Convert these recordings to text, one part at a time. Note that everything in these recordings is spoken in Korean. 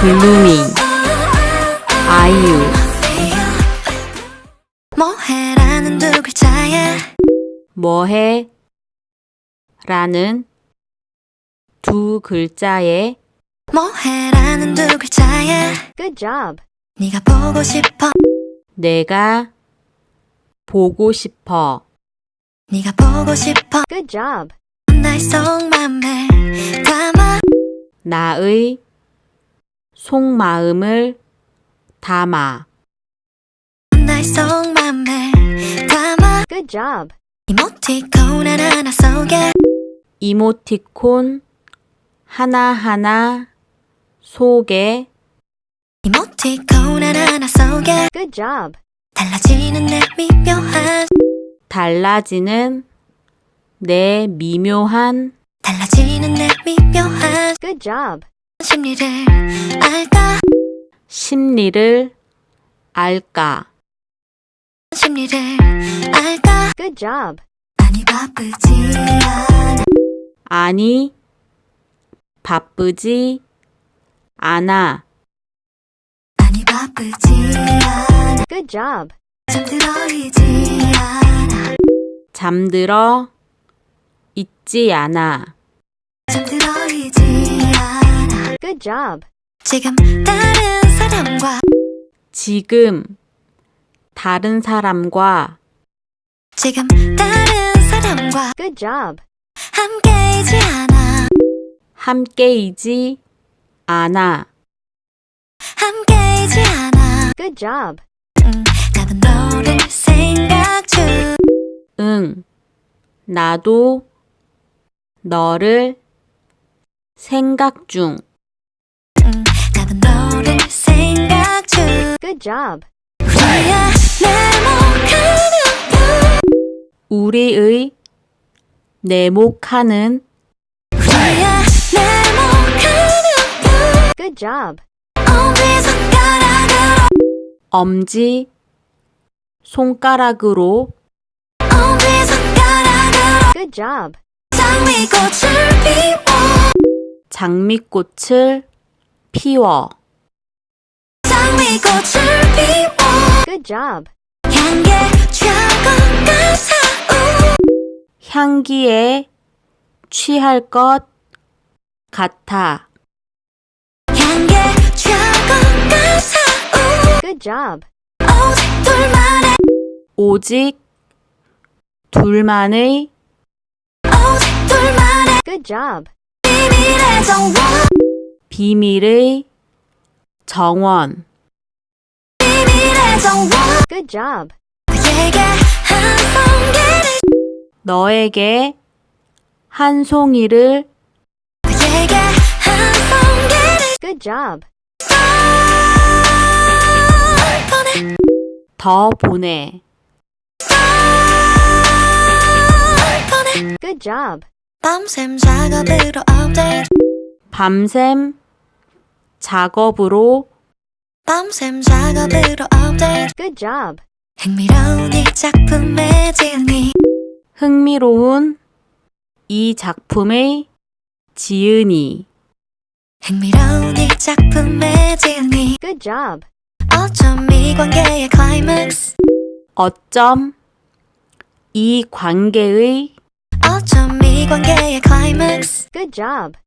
블루밍. 아이유. 뭐해라는 두 글자에 뭐해? 라는 두 글자에 뭐해라는 두 글자에 Good job. 네가 보고 싶어. 내가 보고 싶어. 네가 보고 싶어. Good job. 날 속맘에 담아. 나의 속마음을 담아. Good job. 이모티콘 하나하나 속에. 이모티콘 하나하나 속에. 이모티콘 하나하나 속에. Good job. 달라지는 내 미묘한. 달라지는 내 미묘한. 달라지는 내 미묘한. Good job. 심리를 알까? 심리를 알까? 심리를 알까? Good job. 아니 바쁘지 않아. 아니 바쁘지 않아. 아니 바쁘지 않아. Good job. 잠들어 있지 않아. 잠들어 있지 않아 Good job. 지금 다른 사람과 지금 다른 사람과 지금 다른 사람과 Good job. 함께이지 않아 함께이지 않아 함께이지 않아 Good job. 음, 나도 너를 생각 중 응 나도 너를 생각 중 중 Good job. 우리의 내목하는 내목하는 Good job. 엄지손가락으로 엄지 손가락으로 Good job. 장미꽃을 피워 장미꽃을 피워 Good job. 향기에 취하고 가사우 향기에 취할 것 같아 향기에 취하고 가사우 Good job. 오직 둘만의 오직 둘만의 오직 둘만의 Good job. 비밀의 정원 비밀의 정원 Good job. 그에게 한 송이를 너에게 한 송이를 그에게 한 송이를 Good job. 보내 더 보내 보내 Good job. 밤샘 작업으로 업데이트 밤샘 작업으로 밤샘 작업으로 업데이트. Good job. 흥미로운 이 작품의 지은이 흥미로운 이 작품의 지은이. 흥미로운 이 작품의 지은이 Good job. 어쩜 이 관계의 클라이맥스 어쩜 이 관계의 어쩜 이 관계의 클라이맥스 Good job.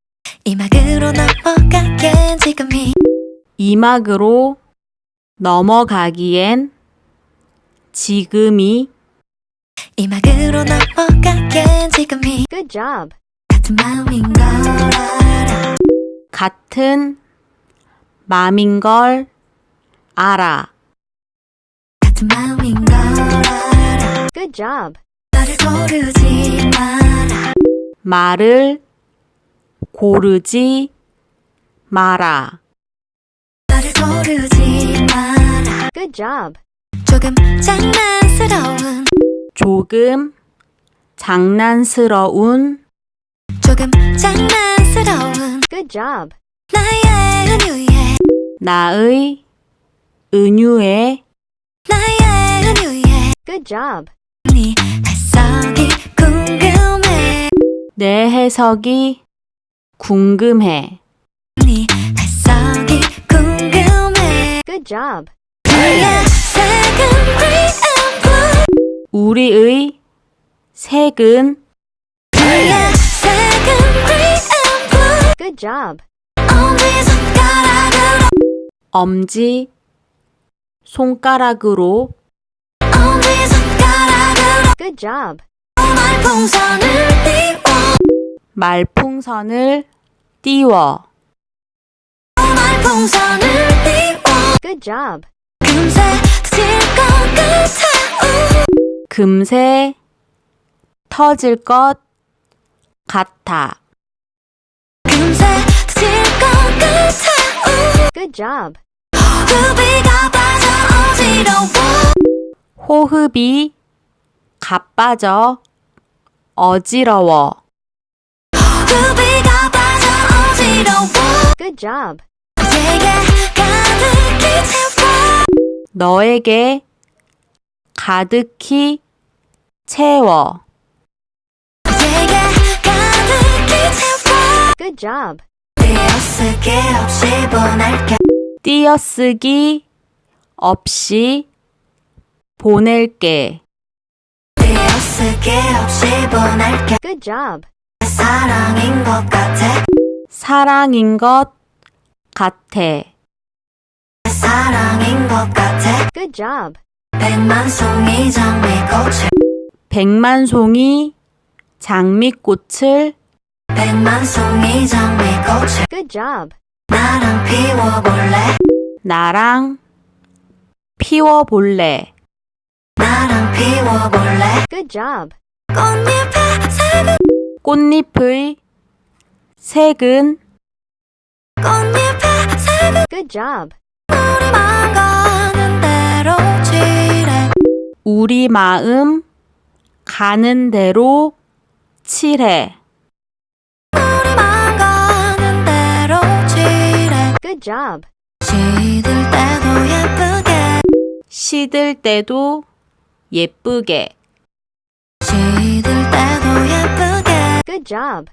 이 막으로 넘어가게 지금이 이막으로 넘어가기엔 지금이 이 막으로 넘어가게 지금이 Good job. 같은 마음인 걸 알아 같은 맘인 걸 알아. 같은 마음인 걸 알아 Good job. 너를 고르지 마라 말을 고르지 마라. 너를 고르지 마라 Good job. 조금 장난스러운 조금 장난스러운 조금 장난스러운 Good job. 나의 은유에 나의 은유에 나의 은유에 Good job. 네 해석이 궁금해 내 해석이 궁금해. 네 Good job. 우리의 색은 Good job. 엄지 손가락으로 엄지 손가락으로 엄지손가락으로 Good job. 말풍선을 띄워 말풍선을 띄워 말풍선을 띄워 Good job. 금세 질것 같아 금세 터질 것 같아. 금세 질것 같아 Good job. 구비가 빠져 어지러워 호흡이 가빠져 어지러워. 구비가 빠져 어지러워 Good job. 너에게 가득히 채워. 내게 가득히 채워 Good job. 띄어쓰기 없이 보낼게 띄어쓰기 없이 보낼게. 띄어쓰기 없이 보낼게 Good job. 사랑인 것 같아 사랑인 것 같아. 사랑인 것 같아 Good job. 백만 송이 장미꽃을 백만 송이 장미꽃을 백만 송이 장미꽃을 Good job. 나랑 피워볼래 나랑 피워볼래. 나랑 피워볼래 Good job. 꽃잎에 색은 꽃잎의 색은 꽃잎에 색은 Good job. 우리만 가는 대로 칠해 우리 마음 가는 대로 칠해. 우리만 가는 대로 칠해 Good job. 시들 때도 예쁘게 시들 때도 예쁘게. 시들 때도 예쁘게 Good job.